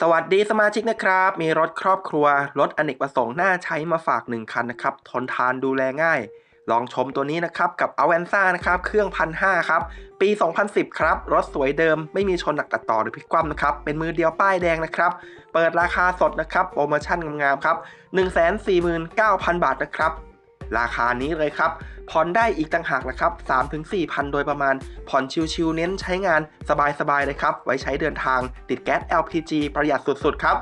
สวัสดีสมาชิกนะครับ มีรถครอบครัว รถอเนกประสงค์น่าใช้มาฝาก 1 คันนะครับ ทนทานดูแลง่าย ลองชมตัวนี้นะครับ กับ a v a n z a นะครับ เครื่องพันห้าครับ ปี 2010 ครับ รถสวยเดิม ไม่มีชนหนักตัดต่อหรือพลิกคว่ำนะครับ เป็นมือเดียวป้ายแดงนะครับ เปิดราคาสดนะครับ โปรโมชั่นงามๆครับ 149,000 บาทนะครับ ราคานี้เลยครับ ผ่อนได้อีกต่างหากนะครับ3-4,000 โดยประมาณ ผ่อนชิวๆเน้นใช้งานสบายๆเลยครับ ไว้ใช้เดินทางติดแก๊ส LPG ประหยัดสุดๆครับ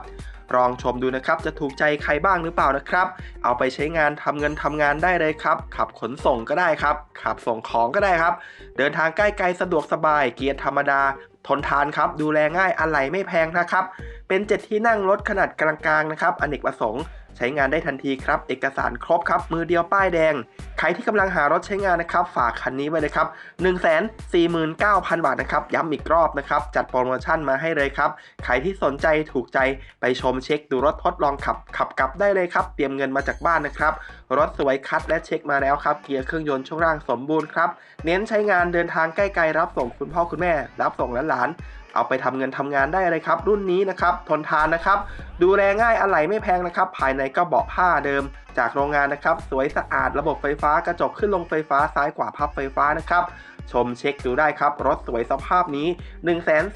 ลองชมดูนะครับ จะถูกใจใครบ้างหรือเปล่านะครับ เอาไปใช้งานทำเงินทำงานได้เลยครับ ขับขนส่งก็ได้ครับ ขับส่งของก็ได้ครับ เดินทางใกล้ไกลสะดวกสบาย เกียร์ธรรมดา ทนทานครับ ดูแลง่ายอะไหล่ไม่แพงนะครับ เป็นเจ็ดที่นั่งรถขนาดกลางๆนะครับ อเนกประสงค์ ใช้งานได้ทันทีครับ เอกสารครบครับ มือเดียวป้ายแดง ใครที่กำลังหารถใช้งานนะครับ ฝากคันนี้ไว้เลยครับ 149,000 บาทนะครับ ย้ำอีกรอบนะครับ จัดโปรโมชั่นมาให้เลยครับ ใครที่สนใจถูกใจไปชมเช็คดูรถทดลองขับ ขับกลับได้เลยครับ เตรียมเงินมาจากบ้านนะครับ รถสวยคัดและเช็คมาแล้วครับ เกียร์เครื่องยนต์ช่วงล่างสมบูรณ์ครับ เน้นใช้งานเดินทางใกล้ๆรับส่งคุณพ่อคุณแม่ รับส่งหลานๆ เอาไปทำเงินทำงานได้เลยครับ รุ่นนี้นะครับทนทานนะครับ ดูแลง่ายอะไหล่ไม่แพงนะครับ ภายในก็เบาะผ้าเดิม จากโรงงานนะครับ สวยสะอาดระบบไฟฟ้ากระจกขึ้นลงไฟฟ้าซ้ายขวาพับไฟฟ้านะครับชมเช็คดูได้ครับ รถสวยสภาพนี้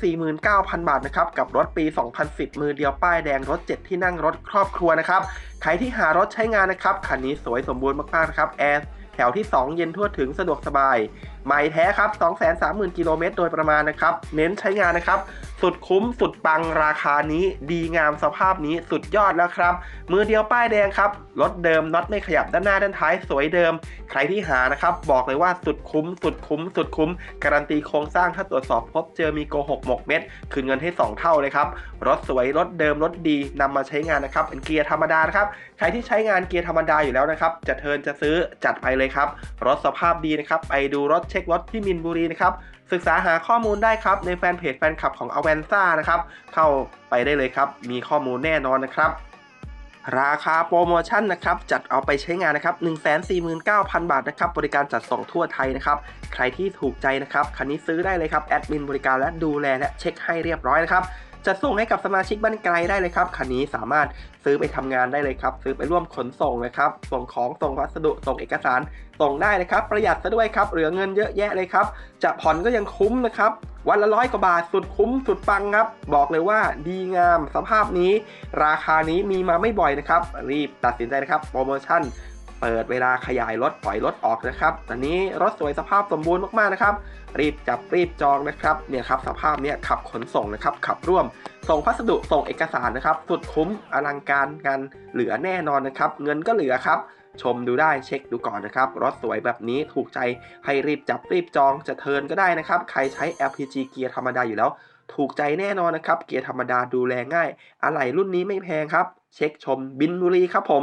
149,000 บาทนะครับ กับรถปี 2010 มือเดียวป้ายแดงรถ 7 ที่นั่งรถครอบครัวนะครับ ใครที่หารถใช้งานนะครับ คันนี้สวยสมบูรณ์มากๆนะครับแอร์แถวที่ 2 เย็นทั่วถึงสะดวกสบาย ใหม่แท้ครับ 230,000 กิโลเมตรโดยประมาณนะครับ เน้นใช้งานนะครับ สุดคุ้มสุดปังราคานี้ ดีงามสภาพนี้สุดยอดแล้วครับ มือเดียวป้ายแดงครับ รถเดิมน็อตไม่ขยับด้านหน้าด้านท้ายสวยเดิม ใครที่หานะครับ บอกเลยว่าสุดคุ้ม สุดคุ้ม สุดคุ้ม การันตีโครงสร้างถ้าตรวจสอบพบเจอมีโกหกหมกเม็ดคืนเงินให้ 2 เท่าเลยครับ รถสวยรถเดิมรถดีนำมาใช้งานนะครับเป็นเกียร์ธรรมดานะครับใครที่ใช้งานเกียร์ธรรมดาอยู่แล้วนะครับจะเทินจะซื้อจัดไปเลยครับรถสภาพดีนะครับไปดูรถเช็ครถที่มินบุรีนะครับ ศึกษาหาข้อมูลได้ครับ ในแฟนเพจแฟนคลับของ a v a n z a นะครับ เข้าไปได้เลยครับ มีข้อมูลแน่นอนนะครับ ราคาโปรโมชั่นนะครับ จัดเอาไปใช้งานนะครับ 149,000 บาทนะครับ บริการจัดส่งทั่วไทยนะครับ ใครที่ถูกใจนะครับ คันนี้ซื้อได้เลยครับ แอดมินบริการและดูแลและเช็คให้เรียบร้อยนะครับ จะส่งให้กับสมาชิกบ้านไกลได้เลยครับคันนี้สามารถซื้อไปทำงานได้เลยครับ ซื้อไปร่วมขนส่งนะครับ ส่งของส่งพัสดุส่งเอกสารส่งได้เลยครับ ประหยัดซะด้วยครับเหลือเงินเยอะแยะเลยครับ จะผ่อนก็ยังคุ้มนะครับวันละร้อยกว่าบาทสุดคุ้มสุดปังครับ บอกเลยว่าดีงามสภาพนี้ ราคานี้มีมาไม่บ่อยนะครับ รีบตัดสินใจนะครับโปรโมชั่น เปิดเวลาขยายรถปล่อยรถออกนะครับ อันนี้รถสวยสภาพสมบูรณ์มากๆนะครับ รีบจับรีบจองนะครับเนี่ยครับสภาพเนี้ยขับขนส่งนะครับขับร่วม ส่งพัสดุส่งเอกสารนะครับ สุดคุ้มอลังการงานเหลือแน่นอนนะครับ เงินก็เหลือครับชมดูได้เช็คดูก่อนนะครับ รถสวยแบบนี้ถูกใจให้รีบจับรีบจองจะเทิร์นก็ได้นะครับ ใครใช้ LPG เกียร์ธรรมดาอยู่แล้ว ถูกใจแน่นอนนะครับ เกียร์ธรรมดาดูแลง่าย อะไหล่รุ่นนี้ไม่แพงครับ เช็คชมบินบุรีครับผม